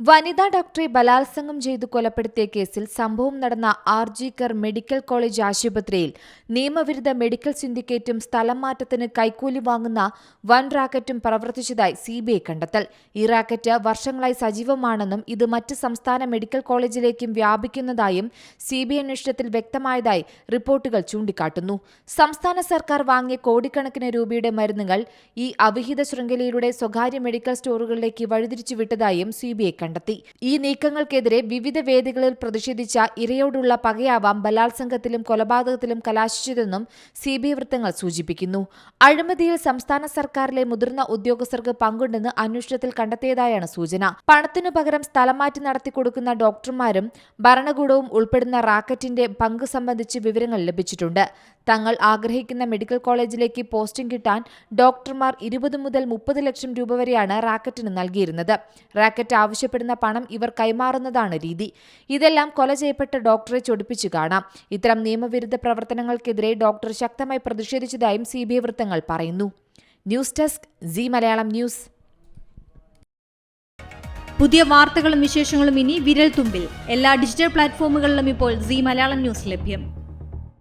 വനിതാ ഡോക്ടറെ ബലാത്സംഗം ചെയ്തു കൊലപ്പെടുത്തിയ കേസിൽ സംഭവം നടന്ന ആർ കർ മെഡിക്കൽ കോളേജ് ആശുപത്രിയിൽ നിയമവിരുദ്ധ മെഡിക്കൽ സിൻഡിക്കേറ്റും സ്ഥലം മാറ്റത്തിന് കൈക്കൂലി വാങ്ങുന്ന വൻ റാക്കറ്റും പ്രവർത്തിച്ചതായി സി ബി ഐ കണ്ടെത്തൽ. ഈ റാക്കറ്റ് വർഷങ്ങളായി സജീവമാണെന്നും ഇത് മറ്റ് സംസ്ഥാന മെഡിക്കൽ കോളേജിലേക്കും വ്യാപിക്കുന്നതായും സി ബി ഐ അന്വേഷണത്തിൽ വ്യക്തമായതായി റിപ്പോർട്ടുകൾ ചൂണ്ടിക്കാട്ടുന്നു. സംസ്ഥാന സർക്കാർ വാങ്ങിയ കോടിക്കണക്കിന് രൂപയുടെ മരുന്നുകൾ ഈ അവിഹിത ശൃംഖലയിലൂടെ സ്വകാര്യ മെഡിക്കൽ സ്റ്റോറുകളിലേക്ക് വഴിതിരിച്ചുവിട്ടതായും സി ബി ഐ കണ്ടെത്തി. ഈ നീക്കങ്ങൾക്കെതിരെ വിവിധ വേദികളിൽ പ്രതിഷേധിച്ച ഇരയോടുള്ള പകയാവാം ബലാത്സംഗത്തിലും കൊലപാതകത്തിലും കലാശിച്ചതെന്നും സി ബി വൃത്തങ്ങൾ സൂചിപ്പിക്കുന്നു. അഴിമതിയിൽ സംസ്ഥാന സർക്കാരിലെ മുതിർന്ന ഉദ്യോഗസ്ഥർക്ക് പങ്കുണ്ടെന്ന് അന്വേഷണത്തിൽ കണ്ടെത്തിയതായാണ് സൂചന. പണത്തിനു പകരം സ്ഥലം മാറ്റി നടത്തിക്കൊടുക്കുന്ന ഡോക്ടർമാരും ഭരണകൂടവും ഉൾപ്പെടുന്ന റാക്കറ്റിന്റെ പങ്ക് സംബന്ധിച്ച് വിവരങ്ങൾ ലഭിച്ചിട്ടുണ്ട്. തങ്ങൾ ആഗ്രഹിക്കുന്ന മെഡിക്കൽ കോളേജിലേക്ക് പോസ്റ്റിംഗ് കിട്ടാൻ ഡോക്ടർമാർ ഇരുപത് മുതൽ മുപ്പത് ലക്ഷം രൂപ വരെയാണ് റാക്കറ്റിന് നൽകിയിരുന്നത്. റാക്കറ്റ് ആവശ്യപ്പെടുന്ന പണം ഇവർ കൈമാറുന്നതാണ് രീതി. ഇതെല്ലാം കൊല ചെയ്യപ്പെട്ട ഡോക്ടറെ ചൊടിപ്പിച്ചു കാണാം. ഇത്തരം നിയമവിരുദ്ധ പ്രവർത്തനങ്ങൾക്കെതിരെ ഡോക്ടർ ശക്തമായി പ്രതിഷേധിച്ചതായും സി ബി ഐ വൃത്തങ്ങൾ പറയുന്നു. News desk Zee Malayalam news. പുതിയ വാർത്തകളും വിശേഷങ്ങളും ഇനി വിരൽ തുമ്പിൽ എല്ലാ ഡിജിറ്റൽ പ്ലാറ്റ്ഫോമുകളിലും ഇപ്പോൾ സി മലയാളം ന്യൂസ് ലഭ്യം.